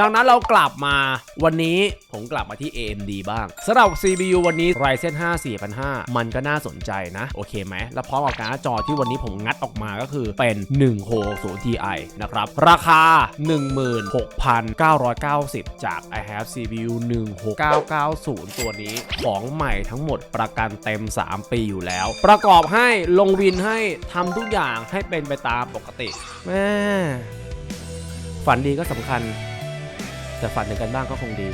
ดังนั้นเรากลับมาวันนี้ผมกลับมาที่ AMD บ้างสำหรับ CPU วันนี้ Ryzen 5 4005 มันก็น่าสนใจนะ โอเคไหม แล้วพร้อมกับการ์ดจอที่วันนี้ผมงัดออกมาก็คือเป็น1660 Ti นะครับ ราคา 16,990 จาก I have CPU 16990 ตัวนี้ของใหม่ทั้งหมดประกันเต็ม 3 ปีอยู่แล้ว ประกอบให้ลงวินให้ทำทุกอย่างให้เป็นไปตามปกติแม่ฝันดีก็สำคัญ แต่ฝันถึงกันบ้างก็คงดี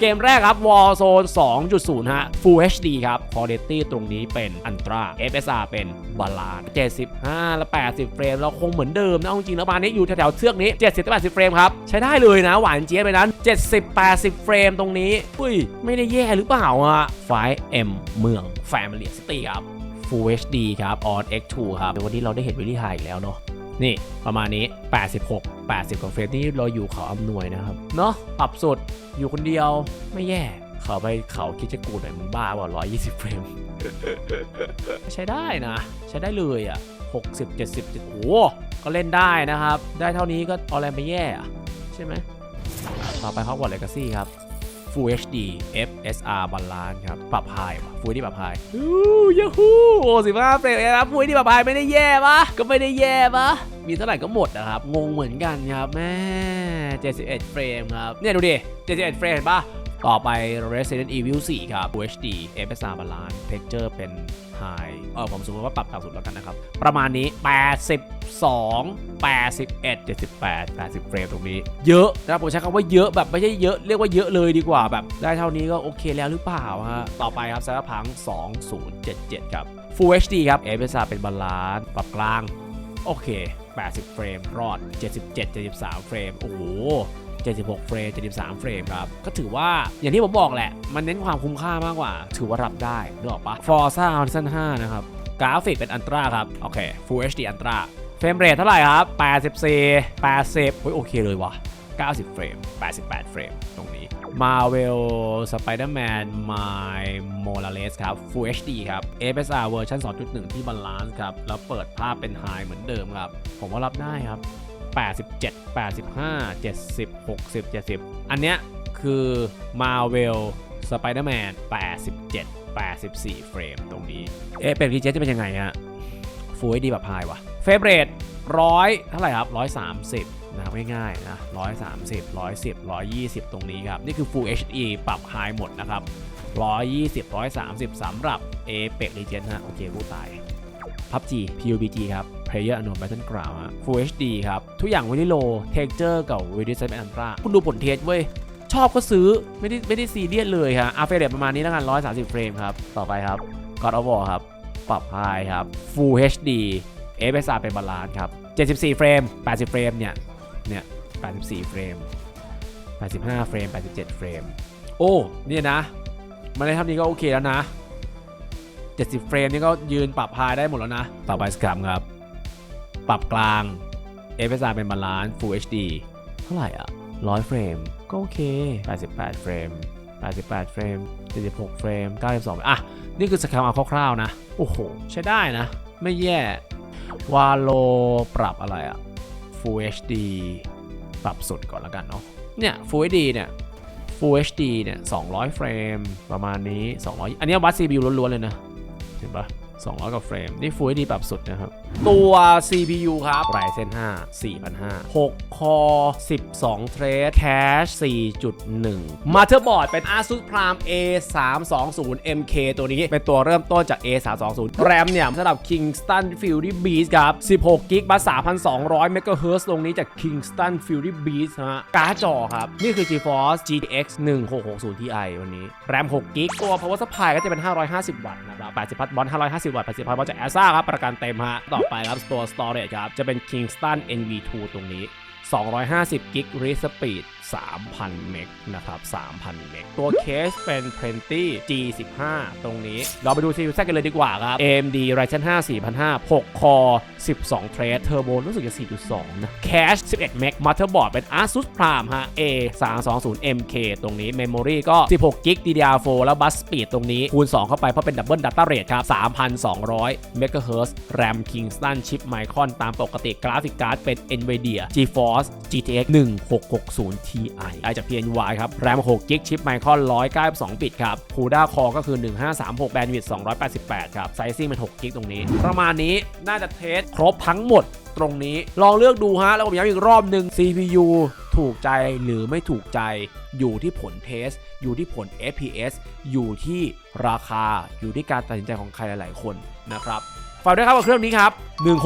เกมแรกครับ Warzone 2.0 ฮะ Full HD ครับ Quality ตรงนี้เป็น Ultra FSR เป็น Balance 75 และ 80 เฟรม เราคงเหมือนเดิมนะจริงๆแล้วมานี้อยู่แถวๆเชือกนี้ 70 80 เฟรมครับ ใช้ได้เลยนะ หวานเจี๊ยบไปนั้น 70 80 เฟรมตรงนี้ อุ้ย ไม่ได้แย่หรือเปล่าอะไฟ M เมือง Family City ครับ Full HD ครับ on X2 ครับววันนี้เราได้เห็นวิลลี่ไฮอีกแล้วเนาะ นี่ประมาณนี้ 86 80กว่าเฟรมนี่เราอยู่เขาอำนวยนะครับ เนาะปรับสุดอยู่คนเดียวไม่แย่เขาไปเขาคิดจะกูหน่อยมึงบ้าว่า120 เฟรม ใช้ได้นะ ใช้ได้เลยอะ60 70โอ้ก็เล่นได้นะครับ ได้เท่านี้ก็เอาอะไรไปแย่อะใช่ไหมต่อไป Hogwarts Legacy ครับ Full HD FSR Balance ครับ ปรับไฮว่ะ Full HD ปรับไฮอู้ยาฮูโอ้สิบห้าเฟรมนะครับ Full HD ปรับไฮไม่ได้แย่ปะก็ไม่ได้แย่ปะมีเท่าไหร่ก็หมดนะครับ งงเหมือนกันครับแม่71 เฟรมครับ เนี่ยดูดิ 71 เฟรมเห็นปะ ต่อไป Resident Evil 4 ครับ Full HD FSR Balance Texture เป็น High เออผมสมมติว่าปรับต่ำสุดแล้วกันนะครับ ประมาณนี้ 82 81 78 80 เฟรมตรงนี้ เยอะนะครับผมใช้คำว่าเยอะแบบไม่ใช่เยอะเรียกว่าเยอะเลยดีกว่าแบบได้เท่านี้ก็โอเคแล้วหรือเปล่าฮะ ต่อไปครับ Cyberpunk 2077 ครับ Full HD ครับ FSR เป็นบาลานซ์ปรับกลาง โอเค 80 เฟรม รอด 77 73 เฟรม โอ้โห 76 เฟรม 73 เฟรมครับ ก็ถือว่าอย่างที่ผมบอกแหละ มันเน้นความคุ้มค่ามากกว่า ถือว่ารับได้นึกออกปะ Forza Horizon 5 นะครับ กราฟิกเป็นอันตราครับ โอเค Full HD อันตราเฟรมเรทเท่าไหร่ครับ 84 80เฮ้ยโอเคเลยวะ90 เฟรม 88 เฟรม ตรงนี้ Marvel Spider-Man My Morales ครับ Full HD ครับ FSR เวอร์ชัน2.1 ที่บาลานซ์ครับ แล้วเปิดภาพเป็น High เหมือนเดิมครับ ผมว่ารับได้ครับ 87 85 70 60 70 อันเนี้ยคือ Marvel Spider-Man 87 84 เฟรมตรงนี้ เอ๊ะเป็นรีเจจะเป็นยังไงฮะ Full HD แบบ High ว่ะเฟรมเรทร้อยเท่าไหร่ครับ130นะครับง่ายๆนะ130 110 120ตรงนี้ครับ นี่คือ Full HD ปรับ High หมดนะครับ120 130สำหรับ Apex Legends ฮะโอเครู้ตาย PUBG PUBG ครับ Player Unknown Battleground ฮะ Full HD ครับ ทุกอย่าง Very Low Texture กับ Video Size Ultra คุณดูผลเทสเว้ย ชอบก็ซื้อไม่ได้ไม่ได้ซีเรียสเลยครับอาเฟรประมาณนี้แล้วกัน 130 เฟรมครับ ต่อไปครับ God of War ครับ ปรับ High ครับ Full HD FSR เป็นบาลานซ์ครับ 74 เฟรม 80 เฟรมเนี่ย เนี่ย 84 เฟรม 85 เฟรม 87 เฟรม โอ้เนี่ยนะมาได้เท่านี้ก็โอเคแล้วนะ 70 เฟรมนี่ก็ยืนปรับพายได้หมดแล้วนะ ต่อไปสครับครับ ปรับกลาง FSR เป็นบาลานซ์ Full HD เท่าไหร่อะ 100 เฟรม ก็โอเค 88 เฟรม 88 เฟรม 76 เฟรม 92 อะ นี่คือสครับเอาคร่าวๆนะ โอ้โห ใช้ได้นะ ไม่แย่ วาโลปรับอะไรอะ Full HD ปรับสุดก่อนแล้วกันเนาะ เนี่ย Full HD เนี่ย Full HD เนี่ย 200 เฟรม ประมาณนี้ 200 อันนี้วัด CPU ล้วนๆเลยนะ เห็นปะ 200 กว่าเฟรม นี่ Full HD ปรับสุดนะครับ ตัว CPU ครับ Ryzen 5 4005 6 Core 12 Thread Cache 4.1 Motherboard เป็น Asus Prime A320 MK ตัวนี้เป็นตัวเริ่มต้นจาก A320 RAM เนี่ยสำหรับ Kingston Fury Beast ครับ 16 GB บัส3,200 MHz ตรงนี้จาก Kingston Fury Beast ฮะการ์ดจอครับ นี่คือ GeForce GTX 1660 Ti วันนี้ RAM 6 GB ตัว Power Supply ก็จะเป็น 550 วัตต์นะครับ80พัทบอล550วัตต์80พัทบอลจากแอซ่าครับประกันเต็มฮะต่อไปครับตัวสตอเรจครับจะเป็น Kingston NV2 ตรงนี้ 250กิกรีสปีด3,000 เมกนะครับ 3,000 เมก ตัวเคสเป็น Plenty G15 ตรงนี้ เราไปดู CPU แซกันเลยดีกว่าครับ AMD Ryzen 5 4005 6 คอ12 เทรดเทอร์โบรู้สึกจะ 4.2 นะแคช11 เมกมัตเตอร์บอร์ดเป็น ASUS Prime ฮะ A 3 2 0 MK ตรงนี้ Memory ก็ 16 g b DDR4 แล้วบัสสปีดตรงนี้ คูณ 2 เข้าไปเพราะเป็นดับเบิลดัตต้าเรทครับ 3,200 MHz RAM มคิงสตันชิป Micron ตามปกติกราฟิกการ์ดเป็น NVIDIA GeForce GTX 1660 Ti ไอจาก PNY ครับ RAM 6 g b ชิป Micron 192 บิตครับ CUDA Core ก็คือ 1536 Bandwidth 288 ครับ Sizing เป็น6 g b ตรงนี้ ประมาณนี้น่าจะเทสครบทั้งหมดตรงนี้ ลองเลือกดูฮะ แล้วผมย้ำอีกรอบหนึ่ง CPU ถูกใจหรือไม่ถูกใจอยู่ที่ผลเทส อยู่ที่ผล FPS อยู่ที่ราคาอยู่ที่การตัดสินใจของใครหลาย ๆ คนนะครับฝากด้วยครับกับเครื่องนี้ครับ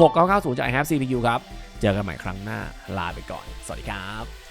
16990จาก i have CPU ครับ เจอกันใหม่ครั้งหน้าลาไปก่อน สวัสดีครับ